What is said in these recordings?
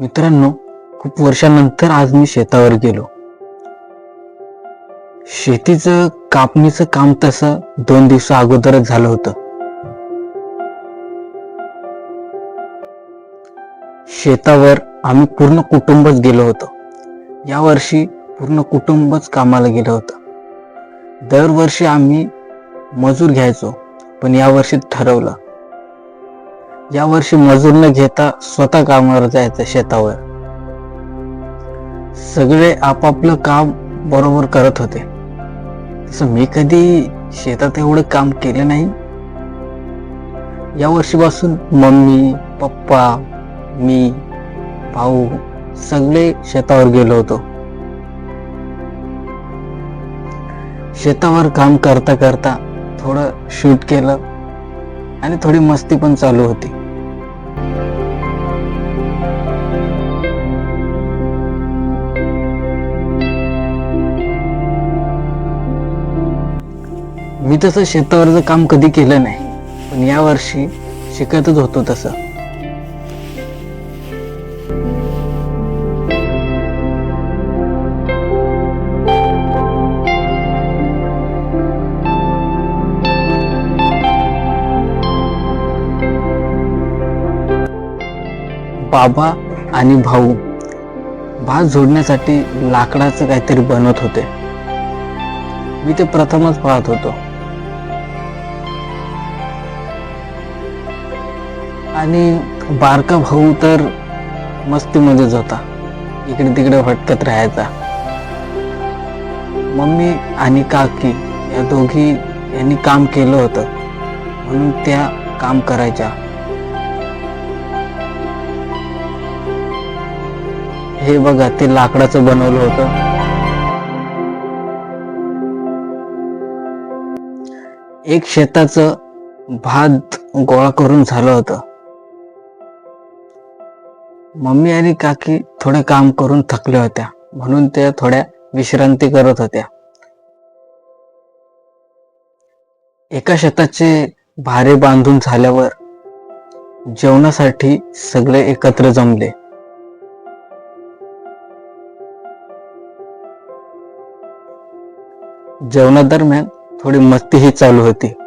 मित्रांनो खूप वर्षानंतर आज मी शेतावर गेलो. शेतीचं कापणीचं काम तसं दोन दिवसा अगोदरच झालं होतं. शेतावर आम्ही पूर्ण कुटुंबच गेलो होतो. यावर्षी पूर्ण कुटुंबच कामाला गेलं होतं. दरवर्षी आम्ही मजूर घ्यायचो पण यावर्षी ठरवलं यावर्षी मजूर न घेता स्वतः कामावर जायचं शेतावर. सगळे आपापलं काम बरोबर करत होते. तसं मी कधी शेतात एवढं काम केलं नाही. या वर्षीपासून मम्मी पप्पा मी भाऊ सगळे शेतावर गेलो होतो. शेतावर काम करता करता थोडं शूट केलं आणि थोडी मस्ती पण चालू होती. मी तसं शेतावरचं काम कधी केलं नाही पण या वर्षी शिकतच होतो तसं. बाबा आणि भाऊ भात जोडण्यासाठी लाकडाचं काहीतरी बनवत होते. मी ते प्रथमच पाहत होतो. आणि बारका भाऊ तर मस्तीमध्येच होता. इकडे तिकडे भटकत राहायचा. मम्मी आणि काकी या दोघी यांनी काम केलं होतं. म्हणून त्या काम करायच्या. हे बघा ते लाकडाचं बनवलं होतं. एक शेताचं भात गोळा करून झालं होतं. मम्मी आणि काकी थोडं काम करून थकल्या होत्या. म्हणून त्या थोड्या विश्रांती करत होत्या. एका शेताचे भारे बांधून झाल्यावर जेवणासाठी सगळे एकत्र जमले. जेवणादरम्यान थोडी मस्तीही चालू होती.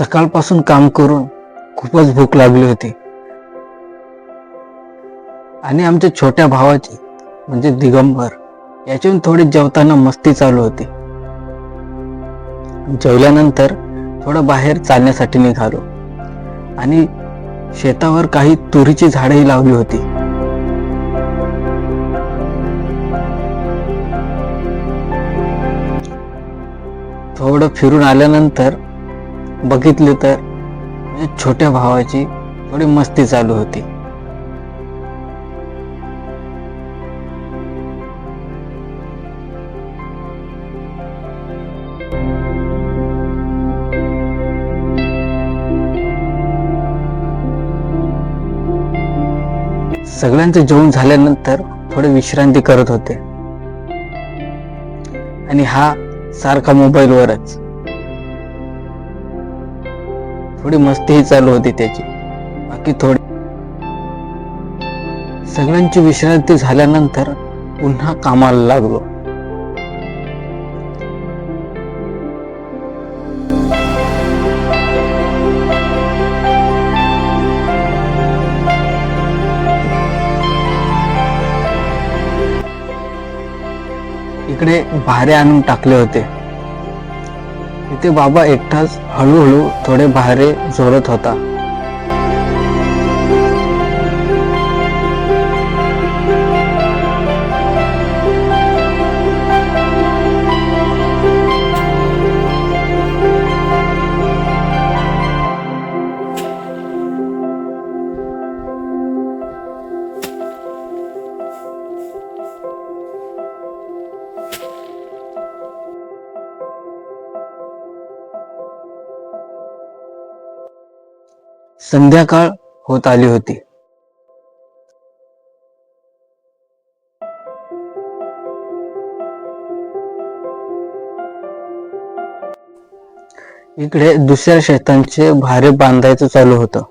सकाळपासून काम करून खूपच भूक लागली होती. आणि आमच्या छोट्या भावाची म्हणजे दिगंबर याच्याहून थोडी जेवताना मस्ती चालू होती. जेवल्यानंतर थोडं बाहेर चालण्यासाठी निघालो. आणि शेतावर काही तुरीची झाडेही लावली होती. थोडं फिरून आल्यानंतर बघितले तर छोट्या भावाची थोडी मस्ती चालू होती. सगळ्यांचं जेवण झाल्यानंतर थोडी विश्रांती करत होते. आणि हा सारखा मोबाईलवरच थोडी मस्तीही चालू होती त्याची. बाकी थोडी सगळ्यांची विश्रांती झाल्यानंतर पुन्हा कामाला लागलो. इकडे भारे आणून टाकले होते. इथे बाबा एकटाच हळूहळू थोडे भारे झोरत होता. संध्याकाळ होत आली होती. इकडे दुसऱ्या शेतांचे भारे बांधायचं चालू होतं.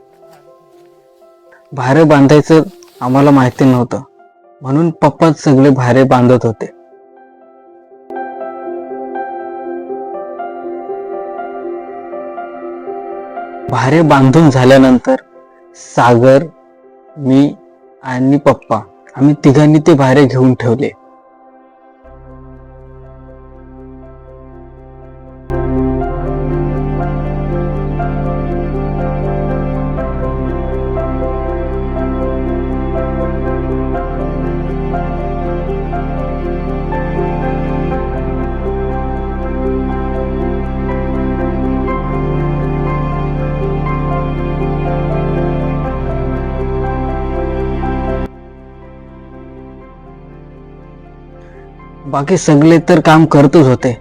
भारे बांधायचं आम्हाला माहिती नव्हतं. म्हणून पप्पाच सगळे भारे बांधत होते. भारे बांधून झाल्यानंतर सागर मी आणि पप्पा आम्ही तिघांनी ते भारे घेऊन ठेवले. बाकी सगळे तर काम करतच होते.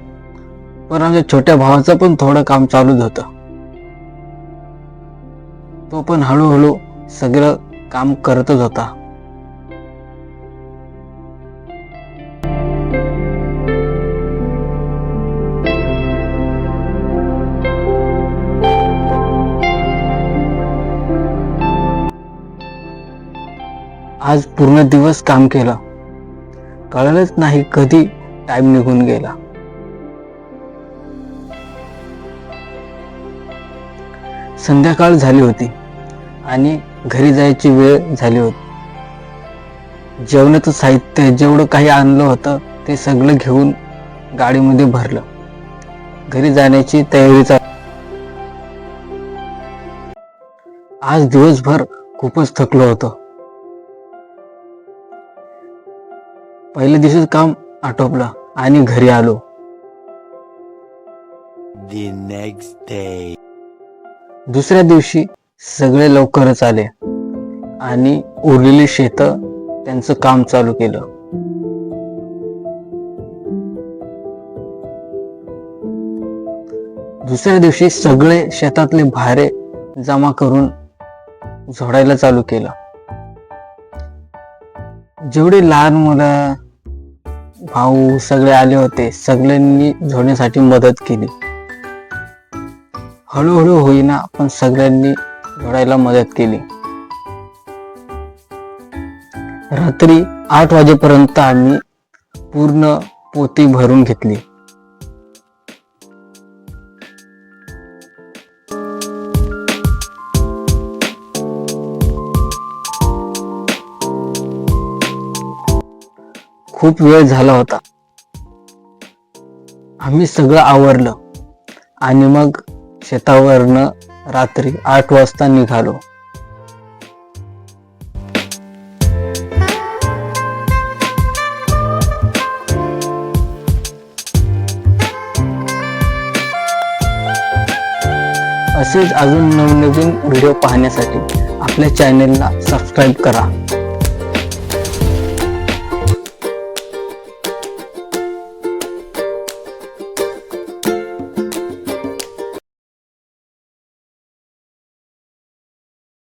पण आमच्या छोट्या भावाचं पण थोडं काम चालूच होतं. तो पण हळूहळू सगळं काम करतच होता. आज पूर्ण दिवस काम केलं. कळलंच नाही कधी टाइम निघून गेला. संध्याकाळ झाली होती आणि घरी जायची वेळ झाली होती. जेवणाचं साहित्य जेवढं काही आणलं होतं ते सगळं घेऊन गाडीमध्ये भरलं. घरी जाण्याची तयारी आज दिवसभर खूपच थकलो होतो. पहिल्या दिवशीच काम आटोपलं आणि घरी आलो. दुसऱ्या दिवशी सगळे लवकरच आले आणि उरलेली शेत त्यांचं काम चालू केलं. दुसऱ्या दिवशी सगळे शेतातले भारे जमा करून झोडायला चालू केलं. जेवढे लहान मुलं भाऊ सगळे आले होते. सगळ्यांनी झोडण्यासाठी मदत केली. हळूहळू होईना पण सगळ्यांनी झोडायला मदत केली. रात्री आठ वाजेपर्यंत आम्ही पूर्ण पोती भरून घेतली. खूप वेळ झाला होता. आम्ही सगळं आवरलं आणि मग शेतावरनं रात्री आठ वाजता निघालो. असेच अजून नवनवीन व्हिडिओ पाहण्यासाठी आपल्या चॅनेलला सबस्क्राईब करा.